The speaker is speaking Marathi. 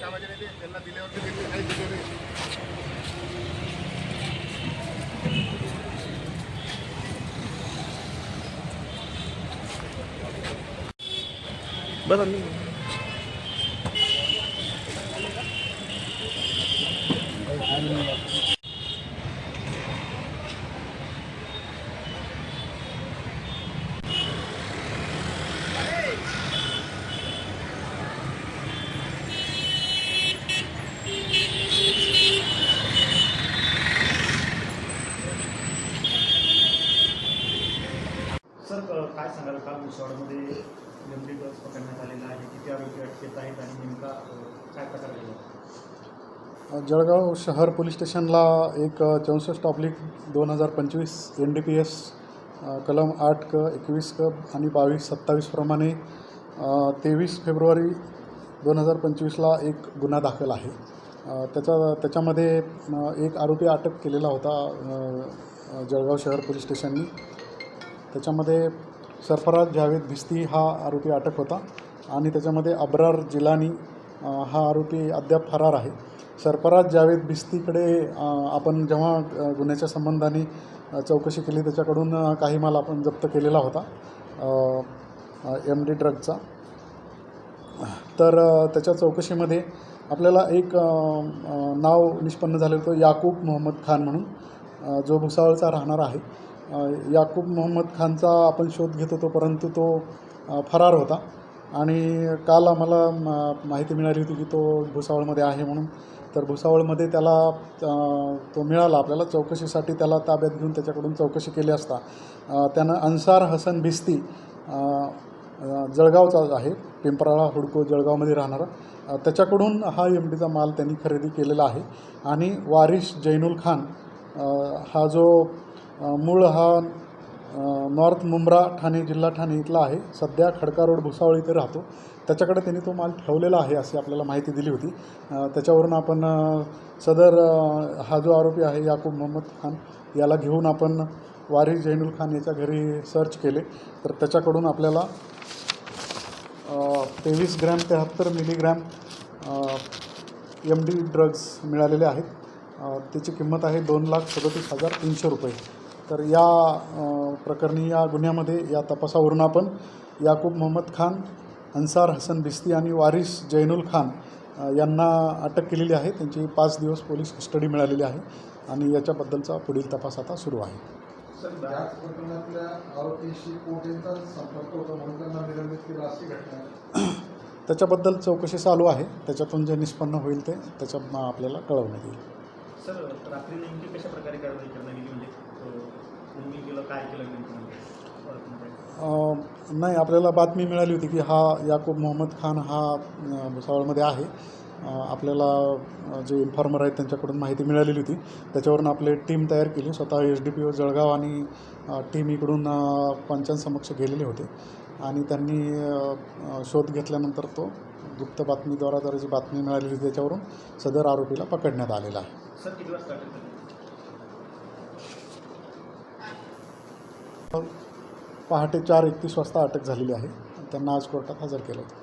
कामाचे नाही ते त्यांना दिल्यावरती त्यांनी काही दिले नाही बस आम्ही Thank you. काय सांगाल? काल भुसावळमध्ये एमडी ड्रग्ज पकडण्यात आलेला आहे. किती आरोपी अटकेत आहेत आणि नेमका काय प्रकार झाला जळगाव शहर पोलीस स्टेशनला एक चौसष्ट ऑब्लिक दोन हजार पंचवीस एन डी पी एस कलम आठ क एकवीस क आणि बावीस सत्तावीसप्रमाणे तेवीस फेब्रुवारी दोन हजार पंचवीसला एक गुन्हा दाखल आहे. त्याचा त्याच्यामध्ये एक आरोपी अटक केलेला होता जळगाव शहर पोलीस स्टेशननी. त्याच्यामध्ये सरफराज जावेद भिस्ती हा आरोपी अटक होता आणि त्याच्यामध्ये अब्रार जिलानी हा आरोपी अद्याप फरार आहे. सरफराज जावेद भिस्तीकडे आपण जेव्हा गुन्ह्याच्या संबंधाने चौकशी केली त्याच्याकडून काही माल आपण जप्त केलेला होता एम डी ड्रगचा तर त्याच्या चौकशीमध्ये आपल्याला एक नाव निष्पन्न झालेलं होतं याकूब मोहम्मद खान म्हणून जो भुसावळचा राहणार आहे. याकूब मोहम्मद खानचा आपण शोध घेत होतो परंतु तो फरार होता. आणि काल आम्हाला माहिती मिळाली होती की तो भुसावळमध्ये आहे म्हणून. तर भुसावळमध्ये त्याला तो मिळाला आपल्याला. चौकशीसाठी त्याला ताब्यात घेऊन त्याच्याकडून चौकशी केली असता. त्यानं अन्सार हसन भिस्ती जळगावचा आहे. पिंपराळा हुडको जळगावमध्ये राहणारा. त्याच्याकडून हा एम डीचा माल त्यांनी खरेदी केलेला आहे. आणि वारिश जैनुल खान हा जो मूळ हा नॉर्थ मुंब्रा ठाणे जिल्हा ठाणे इथला आहे. सध्या खडका रोड भुसावळ इथे राहतो. त्याच्याकडे त्यांनी तो माल ठेवलेला आहे अशी आपल्याला माहिती दिली होती. त्याच्यावरून आपण सदर हा जो आरोपी आहे याकूब मोहम्मद खान याला घेऊन आपण वारी जैनुल खान याच्या घरी सर्च केले. तर त्याच्याकडून आपल्याला तेवीस ग्रॅम तेहत्तर मिलीग्रॅम एम डी ड्रग्ज मिळालेले आहेत. त्याची किंमत आहे दोन लाख सदतीस हजार तीनशे रुपये. तर या प्रकरणी या गुन्ह्यामध्ये या तपासावरून आपण याकूब मोहम्मद खान अन्सार हसन बिस्ती आणि वारिस जैनुल खान यांना अटक केलेली आहे. त्यांची पाच दिवस पोलीस कस्टडी मिळालेली आहे आणि याच्याबद्दलचा पुढील तपास आता सुरू आहे. त्याच्याबद्दल चौकशी चालू आहे. त्याच्यातून जे निष्पन्न होईल ते त्याच्या आपल्याला कळवण्यात येईल. सर रात्री नेमकी कशा प्रकारे कारवाई करण्यात गेली म्हणजे अ, कोणी केलं काय केलं नेमकं म्हणजे? नाही आपल्याला बातमी मिळाली होती की हा याकूब मोहम्मद खान हा भुसावळमध्ये आहे. आपल्याला जे इन्फॉर्मर आहेत त्यांच्याकडून माहिती मिळालेली होती. त्याच्यावरून आपले टीम तयार केली. स्वतः S D P O Jalgaon आणि टीम इकडून पंचांसमक्ष गेलेले होते. आणि त्यांनी शोध घेतल्यानंतर तो गुप्त बातमीद्वारा जी बातमी मिळालेली होती त्याच्यावरून सदर आरोपीला पकडण्यात आलेला आहे. पहाटे चार एकतीस वाजता अटक झालेली आहे. त्यांना आज कोर्टात हजर केलं होतं.